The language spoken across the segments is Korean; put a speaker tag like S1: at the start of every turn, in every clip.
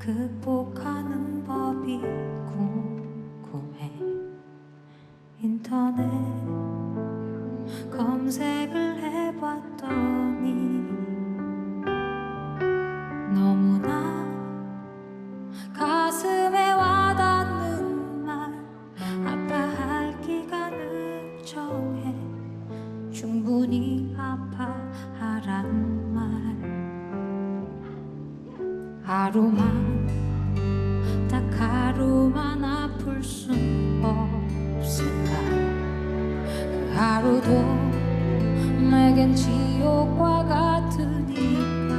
S1: 극복하는 법이 궁금해. 인터넷 검색을 해봤더니 너무나 가슴에 와닿는 말 아파할 기간 은정해. 충분히 아파하란 하루만 딱 하루만 아플 순 없을까? 그 하루도 내겐 지옥과 같으니까.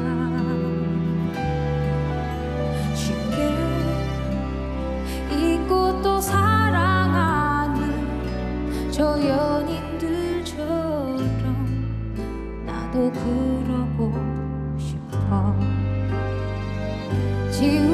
S1: 쉽게 잊고 또 사랑하는 저 연인들처럼 나도 그러고 싶어. you.